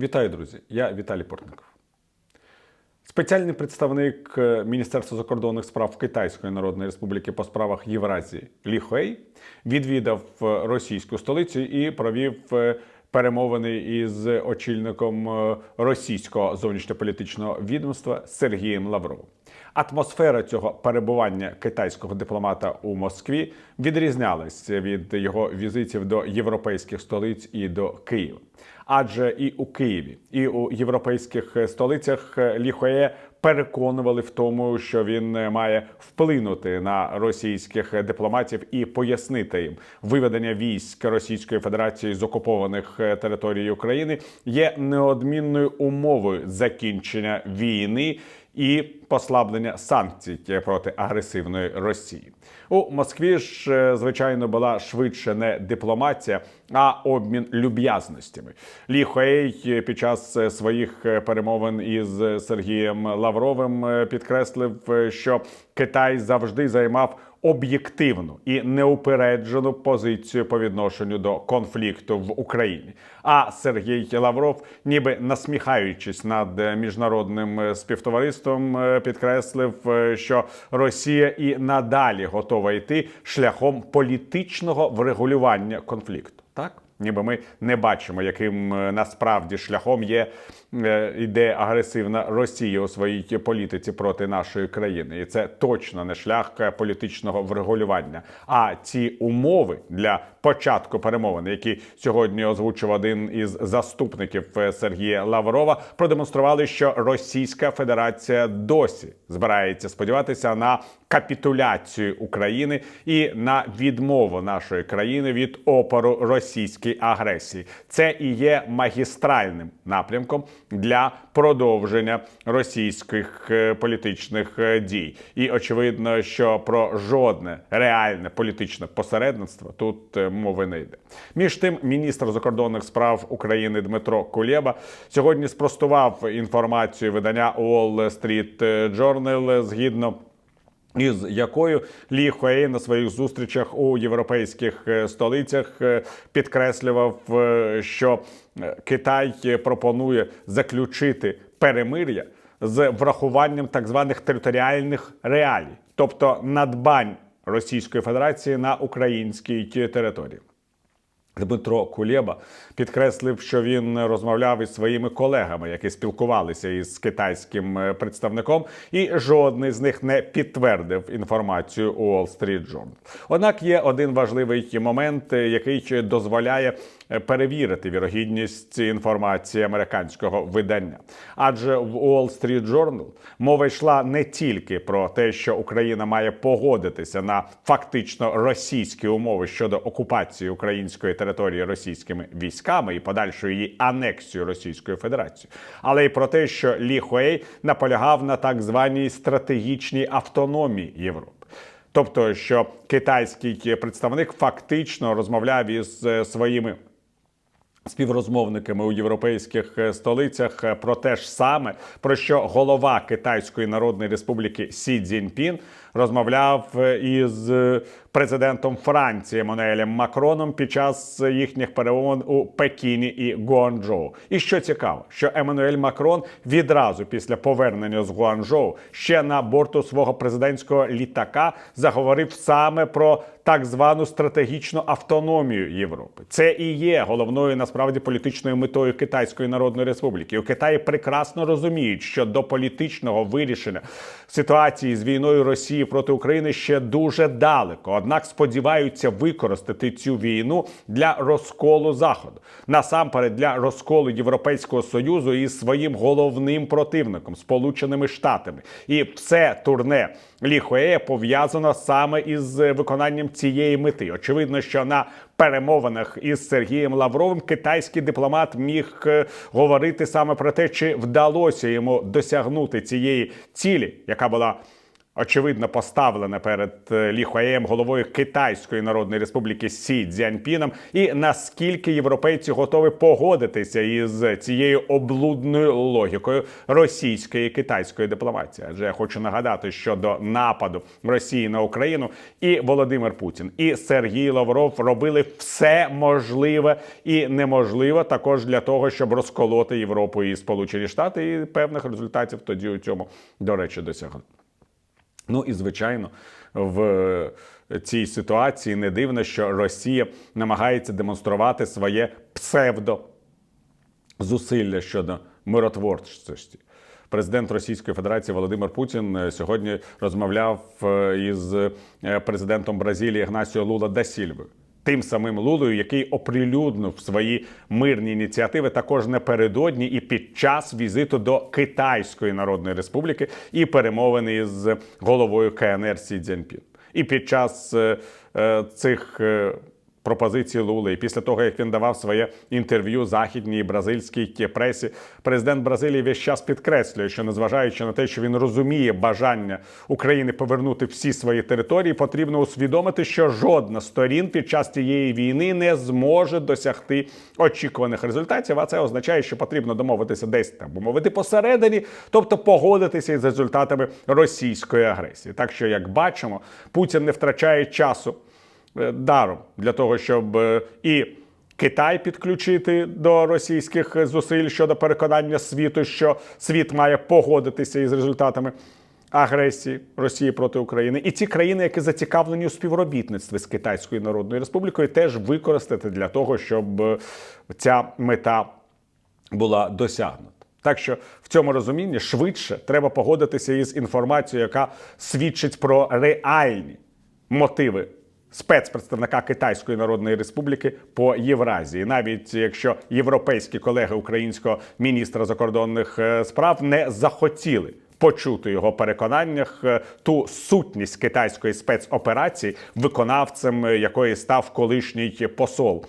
Вітаю, друзі! Я Віталій Портников. Спеціальний представник е, Міністерства закордонних справ Китайської Народної Республіки по справах Євразії Лі Хуей відвідав е, російську столицю і провів е, перемовини із очільником російського зовнішньополітичного відомства Сергієм Лавровим. Атмосфера цього перебування китайського дипломата у Москві відрізнялася від його візитів до європейських столиць і до Києва. Адже і у Києві, і у європейських столицях Ліхоє переконували в тому, що він має вплинути на російських дипломатів і пояснити їм виведення військ Російської Федерації з окупованих територій України є неодмінною умовою закінчення війни і послаблення санкцій проти агресивної Росії. У Москві ж, е, звичайно, була швидше не дипломатія, а обмін люб'язностями. Лі Хуей під час е, своїх е, перемовин із Сергієм Лавровим е, підкреслив, е, що Китай завжди займав об'єктивну і неупереджену позицію по відношенню до конфлікту в Україні. А Сергій Лавров, ніби насміхаючись над е, міжнародним е, співтовариством, е, підкреслив, е, що Росія і надалі готова йти шляхом політичного врегулювання конфлікту. Так, ніби ми не бачимо, яким е, насправді шляхом є е, іде агресивна Росія у своїй політиці проти нашої країни, і це точно не шлях е, політичного врегулювання. А ці умови для початку перемовин, які сьогодні озвучив один із заступників е, Сергія Лаврова, продемонстрували, що Російська Федерація досі збирається сподіватися на капітуляцію України і на відмову нашої країни від опору російській агресії. Це і є магістральним напрямком для продовження російських е, політичних е, дій. І очевидно, що про жодне реальне політичне посередництво тут мови не йде. Між тим, міністр закордонних справ України Дмитро Кулєба сьогодні спростував інформацію видання Wall Street Journal, згідно із якою Лі Хуей на своїх зустрічах у європейських е, столицях е, підкреслював, е, що Китай пропонує заключити перемир'я з врахуванням так званих територіальних реалій, тобто надбань Російської Федерації на українській території. Дмитро Кулєба підкреслив, що він розмовляв із своїми колегами, які спілкувалися із китайським е, представником, і жодний з них не підтвердив інформацію у Wall Street Journal. Однак є один важливий момент, е, який дозволяє перевірити вірогідність цієї інформації американського видання. Адже в Wall Street Journal мова йшла не тільки про те, що Україна має погодитися на фактично російські умови щодо окупації української території російськими військами і подальшої її анексію Російською Федерацією, але й про те, що Лі Хуей наполягав на так званій стратегічній автономії Європи. Тобто, що китайський представник фактично розмовляв із е, своїми співрозмовниками у європейських е, столицях е, про те ж саме, про що голова Китайської Народної Республіки Сі Цзіньпін розмовляв е, із президентом Франції Еммануелем Макроном під час їхніх перемовин у Пекіні і Гуанчжоу. І що цікаво, що Еммануель Макрон відразу після повернення з Гуанчжоу ще на борту свого президентського літака заговорив саме про так звану стратегічну автономію Європи. Це і є головною насправді політичною метою Китайської Народної Республіки. У Китаї прекрасно розуміють, що до політичного вирішення ситуації з війною Росії проти України ще дуже далеко. Однак сподіваються використати цю війну для розколу заходу, насамперед для розколу Європейського союзу із своїм головним противником Сполученими Штатами. І все турне Лі пов'язано саме із виконанням цієї мети. Очевидно, що на перемовинах із Сергієм Лавровим китайський дипломат міг е, говорити саме про те, чи вдалося йому досягнути цієї цілі, яка була очевидно поставлене перед е, Лі Хуаєм, головою Китайської Народної Республіки Сі Цзяньпіном, і наскільки європейці готові погодитися із цією облудною логікою російської і китайської дипломатії. Адже я хочу нагадати, що до нападу Росії на Україну і Володимир Путін, і Сергій Лавров робили все можливе і неможливе також для того, щоб розколоти Європу і Сполучені Штати, і певних результатів тоді у цьому, до речі, досягли. Ну і звичайно, в цій ситуації не дивно, що Росія намагається демонструвати своє псевдо зусилля щодо миротворчості. Президент Російської Федерації Володимир Путін е, сьогодні розмовляв е, із е, президентом Бразилії Гнасіо Лула да Сільвою. Тим самим Лулою, який оприлюднив свої мирні ініціативи також напередодні і під час візиту до Китайської Народної Республіки і перемовини з головою КНР Сі Цзіньпін. І під час е, е, цих пропозицій Лули, і після того, як він давав своє інтерв'ю західній бразильській пресі, президент Бразилії весь час підкреслює, що незважаючи на те, що він розуміє бажання України повернути всі свої території, потрібно усвідомити, що жодна сторін під час цієї війни не зможе досягти очікуваних результатів. А це означає, що потрібно домовитися десь би мовити посередині, тобто погодитися із результатами російської агресії. Так що, як бачимо, Путін не втрачає часу даром для того, щоб е, і Китай підключити до російських зусиль щодо переконання світу, що світ має погодитися із результатами агресії Росії проти України, і ті країни, які зацікавлені у співробітництві з Китайською Народною Республікою, теж використати для того, щоб е, ця мета була досягнута. Так що в цьому розумінні швидше треба погодитися із інформацією, яка свідчить про реальні мотиви спецпредставника Китайської Народної Республіки по Євразії, навіть якщо європейські колеги українського міністра закордонних е, справ не захотіли. Почути його переконаннях е, ту сутність китайської спецоперації, виконавцем е, якої став колишній посол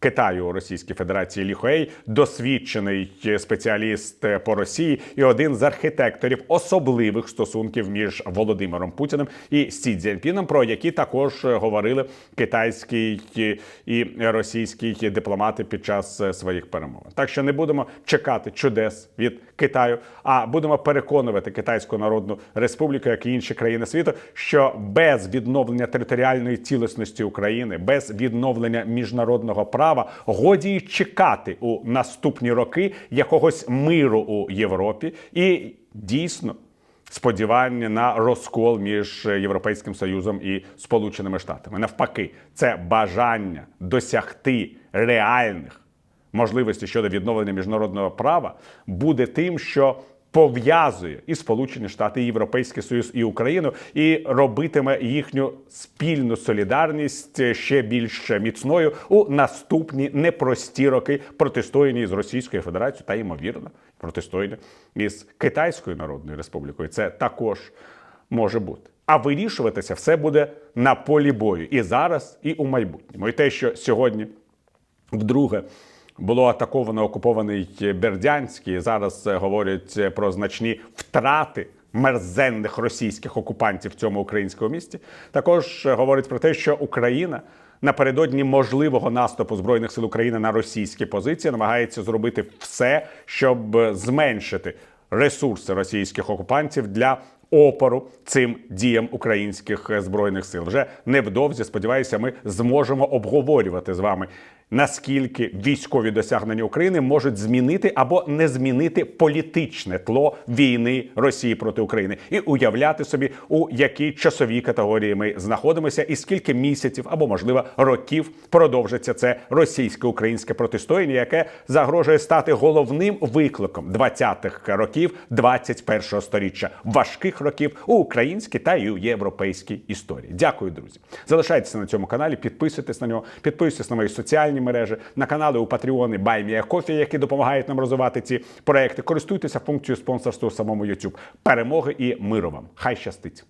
Китаю у Російській Федерації Лі досвідчений спеціаліст по Росії і один з архітекторів особливих стосунків між Володимиром Путіним і Сі Цзіньпіном, про які також говорили китайські і російські дипломати під час своїх перемовин. Так що не будемо чекати чудес від Китаю, а будемо переконувати Китайську Народну Республіку, як і інші країни світу, що без відновлення територіальної цілісності України, без відновлення міжнародного права годі й чекати у наступні роки якогось миру у Європі і дійсно. Сподівання на розкол між Європейським Союзом і Сполученими Штатами навпаки, це бажання досягти реальних можливостей щодо відновлення міжнародного права буде тим, що пов'язує і Сполучені Штати, і Європейський Союз, і Україну, і робитиме їхню спільну солідарність ще більш міцною у наступні непрості роки протистояння з Російською Федерацією та ймовірно протистояння із Китайською Народною Республікою. Це також може бути. А вирішуватися все буде на полі бою і зараз, і у майбутньому. І те, що сьогодні вдруге було атаковано окупований Бердянський. Зараз е, говорять про значні втрати. Мерзенних російських окупантів в цьому українському місті також е, говорить про те, що Україна напередодні можливого наступу збройних сил України на російські позиції намагається зробити все, щоб е, зменшити ресурси російських окупантів для опору цим діям українських збройних сил. Вже невдовзі сподіваюся, ми зможемо обговорювати з вами. Наскільки військові досягнення України можуть змінити або не змінити політичне тло війни Росії проти України, і уявляти собі, у якій часовій категорії ми знаходимося, і скільки місяців або можливо років продовжиться це російсько-українське протистояння, яке загрожує стати головним викликом 20-х років 21-го сторіччя, важких років у українській та й у європейській історії. Дякую, друзі. Залишайтеся на цьому каналі, підписуйтесь на нього, підписуйтесь на мої соціальні мережі, на канали у Патреони Кофі, які допомагають нам розвивати ці проекти. Користуйтеся функцією спонсорства у самому YouTube. Перемоги і миру вам! Хай щастить!